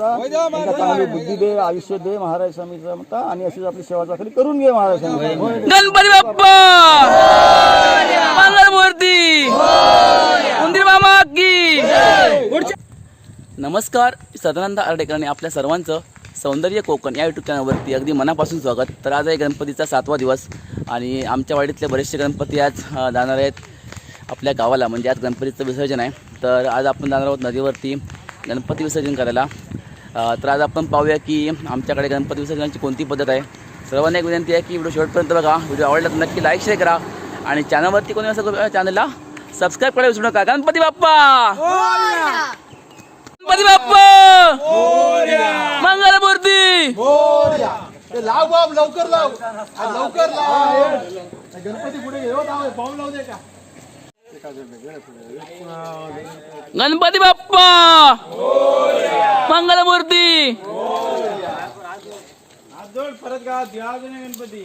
म्हणता त्यांना चांगली बुद्धी दे आयुष्य दे महाराज स्वामीचं म्हणता आणि अशीच आपली सेवा चाकरी करून घे महाराज स्वामी. गणपती बाप्पा! मंगलमूर्ती उंदीर मामा की! नमस्कार सदानंद आर्डेकर आणि आपल्या सर्वांचं सौंदर्य कोकण या यूट्यूब चॅनलवरती अगदी मनापासून स्वागत. तर आज आहे गणपतीचा सातवा दिवस आणि आमच्या वाडीतले बरेचसे गणपती आज जाणार आहेत आपल्या गावाला. म्हणजे आज गणपतीचं विसर्जन आहे. तर आज आपण जाणार आहोत नदीवरती गणपती विसर्जन करायला. तर आज आपण पाहूया की आमच्याकडे गणपती विसर्जनाची कोणती पद्धत आहे. सर्वांना एक विनंती आहे की व्हिडिओ शेवटपर्यंत बघा. व्हिडिओ आवडला तर नक्की लाईक शेअर करा. आणि चॅनलवरती कोणी असं चॅनलला सबस्क्राईब करायला विसरू नका. गणपती बाप्पा! गणपती बाप्पा! मंगलमूर्ती लाव बाब लवकर लाव. लवकर लाव. गणपती पुढे पाहून लावू दे का? गणपती बाप्पा! मंगलमूर्ती! परत का गणपती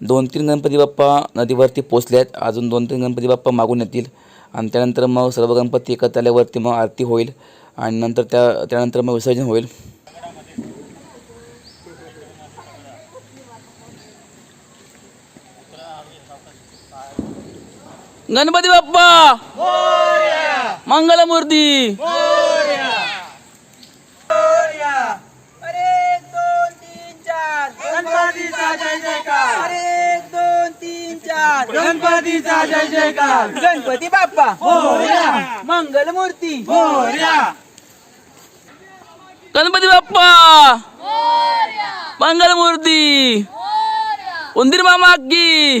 दोन तीन गणपती बाप्पा नदीवरती पोचले आहेत अजून दोन तीन गणपती बाप्पा मागून येतील. आणि त्यानंतर मग सर्व गणपती एकत्र आल्यावरती मग आरती होईल. आणि नंतर त्या त्यानंतर मग विसर्जन होईल. गणपती बाप्पा! मंगलमूर्ती! गणपतीचा जय जयकार. एक दोन तीन चार. गणपतीचा जय जयकार. गणपती बाप्पा. मंगलमूर्ती. गणपती बाप्पा! मंगलमूर्ती! उंदीर मामा की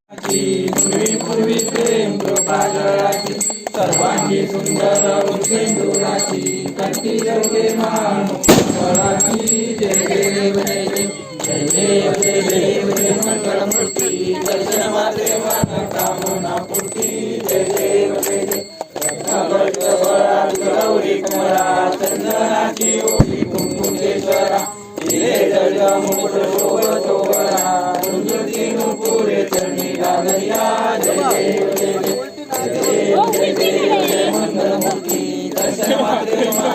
तुम्ही पूर्वी प्रेम कृपाजळाची सर्वांगी सुंदर उद्वेंदुराची कंटी योगे मान जय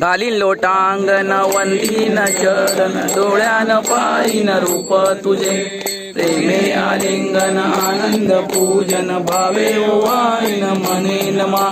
घालीन लोटांगण वंदीन चरण डोळ्यान पायीन रूप तुझे. प्रेमे आलिंगन आनंद पूजन भावे वाईन मनेन मा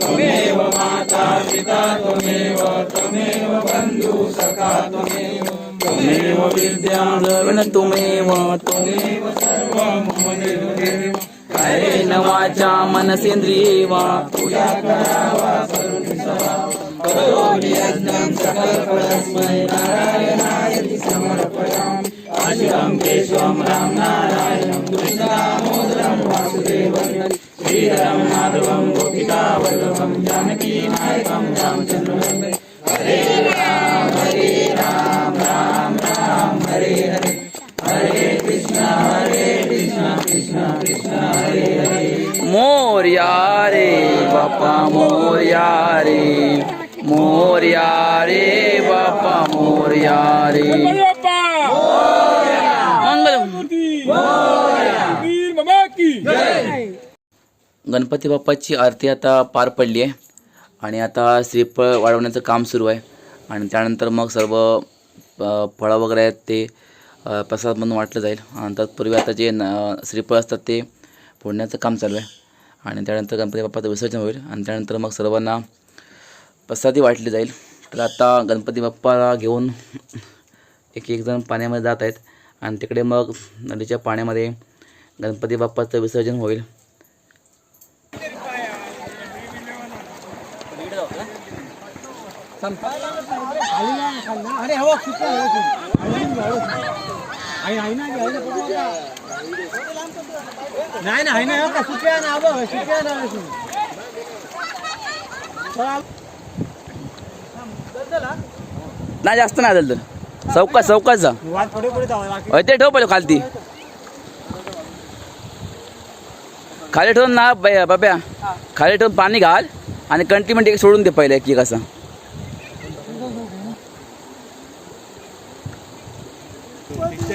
त्वमेव माता पिता त्वमेव त्वमेव बंधू सखा त्वमेव त्वमेव विद्या द्रविण त्वमेव त्वमेव सर्व मम देव कायेन वाचा मनसेंद्रिये वा तुया करावा सर्व सभा. करोमि यज्ञं सकलपरस्मै नारायणाय समर्पयामि अशिवं केशवं राम नारायणं कृष्णदामोदरं वासुदेवं श्रीधरं माधवं गोपिका वल्लभं जानकी नायकं रामचन्द्रं हरे राम हरे राम राम राम हरे हरे हरे कृष्ण हरे कृष्ण कृष्ण कृष्ण हरे हरे मोर्या रे बापा मोर्या रे मोर्या रे बापा मोर्या रे. गणपती बाप्पाची आरती आता पार पडली आहे आणि आता श्रीफळ वाढवण्याचं काम सुरू आहे. आणि त्यानंतर मग सर्व फळं वगैरे आहेत ते प्रसाद म्हणून वाटलं जाईल. आणि तत्पूर्वी आता जे न श्रीफळ असतात ते फोडण्याचं काम चालू आहे. आणि त्यानंतर गणपती बाप्पाचं विसर्जन होईल. आणि त्यानंतर मग सर्वांना प्रसादी वाटली जाईल. तर आता गणपती बाप्पाला घेऊन एक एक जण पाण्यामध्ये जात आहेत. आणि तिकडे मग नदीच्या पाण्यामध्ये गणपती बाप्पाचं विसर्जन होईल. सुट्या ना नाही ना आहे ना का सुट्या ना बघ सुट्या ना नाही जास्त नाही झालं तर. चौकात चौकात जा. ते ठेव पहिले खालती. खाली ठेवून ना बाब्या. खाली ठेवून पाणी घाल आणि कंटी एक सोडून दे पहिले एक एक असं.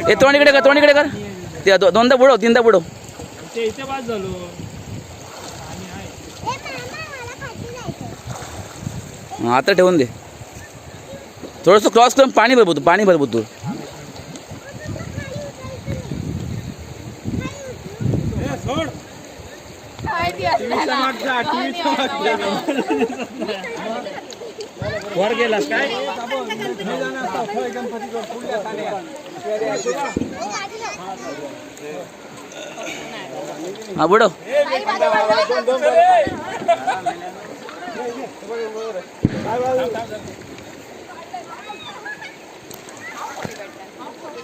ए तोंडीकडे कर तोंडीकडे कर. ते दो- दोनदा बुडव तीनदा बुडव. झालो आता ठेवून दे. थोडंसं क्रॉस करून पाणी भरबू तू पाणी सोड वर गेलास काय? हा बुडव.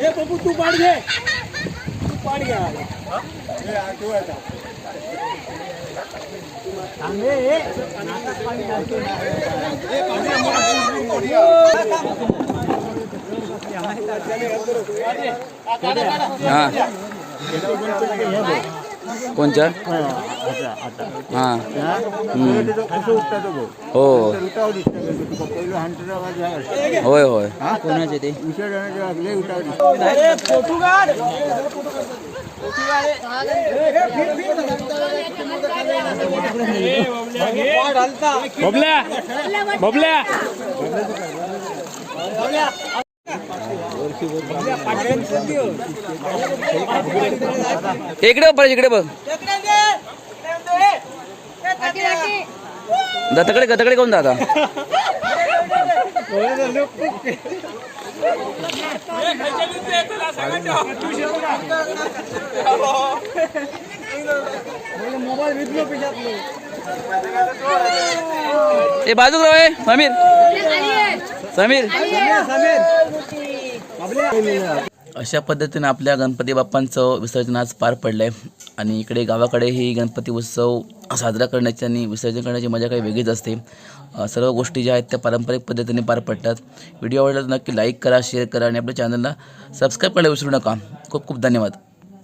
ए पप्पू तू पाड घे तू पाड घे थांबे ए. नाकात पाणी घालतो ना. हा कोणच्या? हा. हो. होय होय. कोणाचे ते? बबल्या बबल्या. इकडे बघ इकडे बघ. दत्तकडे गतकडे कोण दादा? मोबाईल ए बाजू रे समीर. समीर. अशा पद्धतीने आपल्या गणपती बाप्पांचं विसर्जन आज पार पडलं आहे आणि इकडे गावाकडे ही गणपती उत्सव साजरा करण्याची आणि विसर्जन करण्याची मजा काही वेगळीच असते. सर्व गोष्टी ज्या आहेत त्या पारंपरिक पद्धतीने पार पडतात. व्हिडिओ आवडला तर नक्की लाईक करा शेअर करा आणि आपल्या चॅनलला सबस्क्राईब करायला विसरू नका. खूप खूप धन्यवाद.